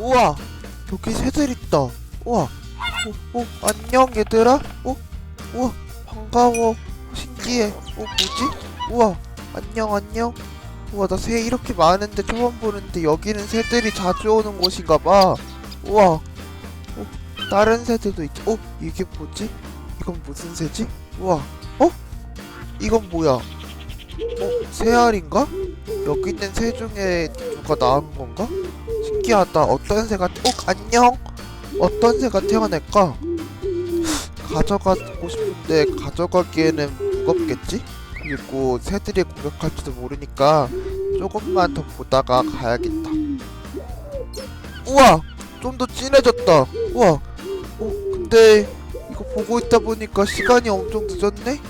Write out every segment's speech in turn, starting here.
우와 여기 새들 있다. 우와 어, 어 안녕 얘들아. 어 우와 반가워. 신기해. 어 뭐지? 우와 안녕 안녕. 우와 나 새 이렇게 많은데 처음 보는데 여기는 새들이 자주 오는 곳인가 봐. 우와 어 다른 새들도 있지. 어 이게 뭐지? 이건 무슨 새지? 우와 어? 이건 뭐야? 어 새알인가? 여기 있는 새 중에 누가 낳은 건가 신기하다. 어떤 새가 어 안녕. 어떤 새가 태어날까? 가져가고 싶은데 가져가기에는 무겁겠지? 그리고 새들이 공격할지도 모르니까 조금만 더 보다가 가야겠다. 우와, 좀 더 진해졌다. 우와, 어 근데 이거 보고 있다 보니까 시간이 엄청 늦었네.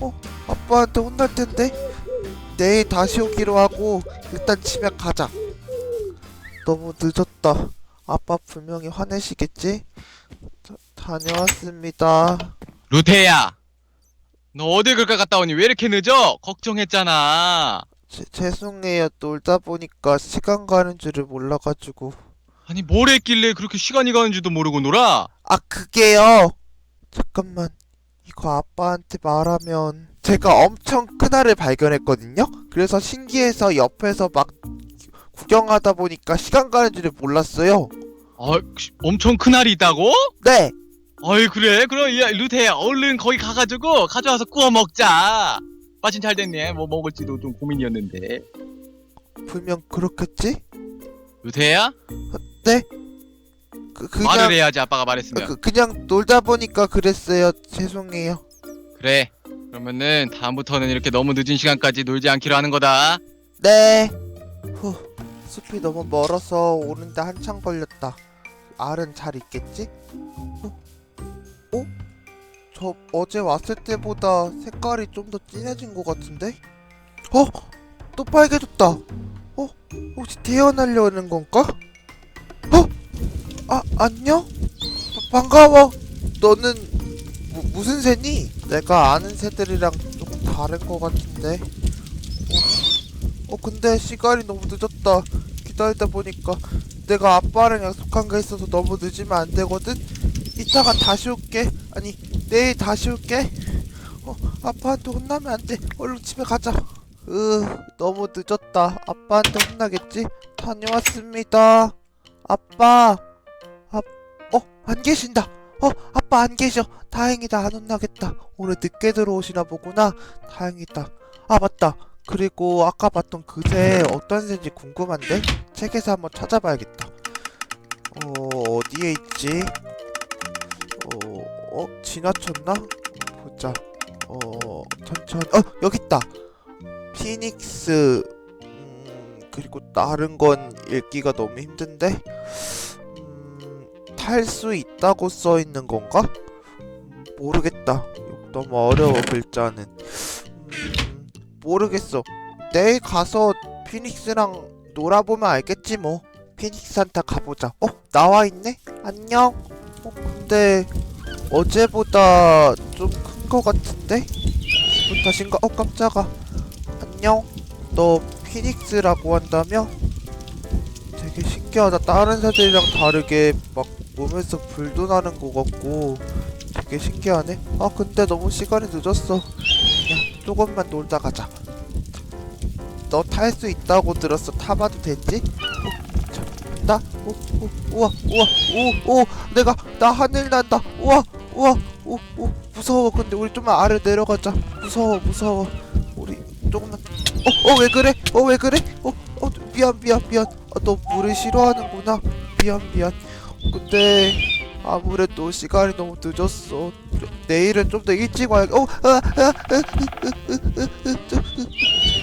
어 아빠한테 혼날 텐데. 내일 다시 오기로 하고 일단 집에 가자. 너무 늦었다. 아빠 분명히 화내시겠지? 다, 다녀왔습니다. 루테야, 너 어딜 그렇게 갔다 오니? 왜 이렇게 늦어? 걱정했잖아. 제, 죄송해요. 놀다 보니까 시간 가는 줄을 몰라가지고. 아니 뭘 했길래 그렇게 시간이 가는 줄도 모르고 놀아? 아, 그게요. 잠깐만. 이거 아빠한테 말하면 제가 엄청 큰 알을 발견했거든요. 그래서 신기해서 옆에서 막 구경하다 보니까 시간 가는 줄을 몰랐어요. 아, 씨, 엄청 큰 알이 있다고? 네. 어이 그래? 그럼 야 루테야 얼른 거기 가가지고 가져와서 구워 먹자. 마침 잘 됐네. 뭐 먹을지도 좀 고민이었는데. 분명 그렇겠지? 루테야? 그, 그냥 말을 해야지 아빠가 말했으면. 그, 그냥 놀다 보니까 그랬어요. 죄송해요. 그래. 그러면은 다음부터는 이렇게 너무 늦은 시간까지 놀지 않기로 하는 거다. 네. 후, 숲이 너무 멀어서 오는데 한참 걸렸다. 알은 잘 있겠지? 어? 어? 저 어제 왔을 때보다 색깔이 좀 더 진해진 것 같은데? 어? 또 빨개졌다. 어? 혹시 태어나려는 건가? 어? 아, 안녕? 바- 반가워. 너는 무, 무슨 새니? 내가 아는 새들이랑 조금 다른 것 같은데. 어 근데 시간이 너무 늦었다 기다리다 보니까 내가 아빠랑 약속한 게 있어서 너무 늦으면 안 되거든? 이따가 다시 올게. 아니 내일 다시 올게. 어 아빠한테 혼나면 안 돼. 얼른 집에 가자. 으 너무 늦었다. 아빠한테 혼나겠지? 다녀왔습니다. 아빠! 아 어 안 계신다. 어 아빠 안 계셔. 다행이다. 안 혼나겠다. 오늘 늦게 들어오시나 보구나. 다행이다. 아 맞다 그리고 아까 봤던 그새 어떤 새인지 궁금한데 책에서 한번 찾아봐야겠다. 어 어디에 있지? 어, 어 지나쳤나? 보자. 어 천천히. 어 여기 있다. 피닉스. 음 그리고 다른 건 읽기가 너무 힘든데. 음 탈 수 있다고 써 있는 건가? 음, 모르겠다. 너무 어려워 글자는. 음, 모르겠어. 내일 가서 피닉스랑 놀아보면 알겠지 뭐. 피닉스 산타 가보자. 어? 나와 있네? 안녕? 어, 근데 어제보다 좀 큰 거 같은데? 기분 탓인가? 어, 깜짝아. 안녕? 너 피닉스라고 한다며? 되게 신기하다. 다른 새들이랑 다르게 막 몸에서 불도 나는 거 같고 되게 신기하네. 아, 근데 너무 시간이 늦었어. 그냥 조금만 놀다 가자. 너 탈 수 있다고 들었어. 타봐도 되지? 어, 자, 나, 오, 오, 우와, 우와, 오, 오, 내가 나 하늘 난다. 우와, 우와, 오, 오, 무서워. 근데 우리 좀만 아래 내려가자. 무서워, 무서워. 우리 조금만. 어, 어, 왜 그래? 어, 왜 그래? 어, 어, 미안, 미안, 미안. 어, 너 물을 싫어하는구나. 미안, 미안. 근데 아무래도 시간이 너무 늦었어. 좀- 내일은 좀 더 일찍 와야. 어, 아, 아, 아, 으, 으, 으, 으, 으,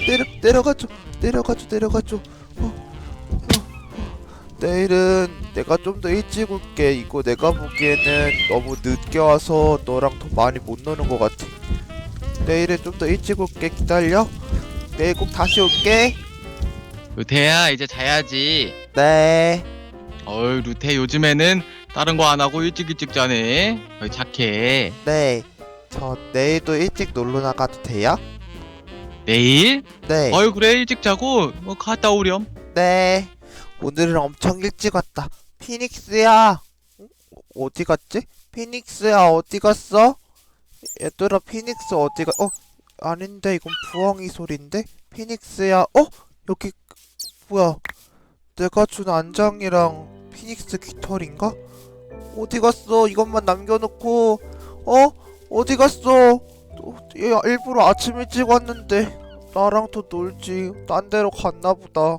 내려 내려가줘, 내려가줘, 내려가줘. 어, 어, 어. 내일은 내가 좀 더 일찍 올게. 이거 내가 보기에는 너무 늦게 와서 너랑 더 많이 못 노는 것 같아. 내일은 좀 더 일찍 올게. 기다려. 내일 꼭 다시 올게. 루테야 이제 자야지. 네. 어이 루테 요즘에는 다른 거 안 하고 일찍 일찍 자네. 어이 착해. 네. 저 내일도 일찍 놀러 나가도 돼요? 내일? 네. 어이 그래 일찍 자고 뭐 갔다 오렴. 네. 오늘은 엄청 일찍 왔다. 피닉스야. 어? 어디 갔지? 피닉스야 어디 갔어? 얘들아 피닉스 어디 가? 어 아닌데 이건 부엉이 소린데? 피닉스야. 어 여기 뭐야? 내가 준 안장이랑 피닉스 깃털인가? 어디 갔어? 이것만 남겨놓고 어 어디 갔어? 또, 얘 일부러 아침 일찍 왔는데 나랑 더 놀지. 딴 데로 갔나 보다.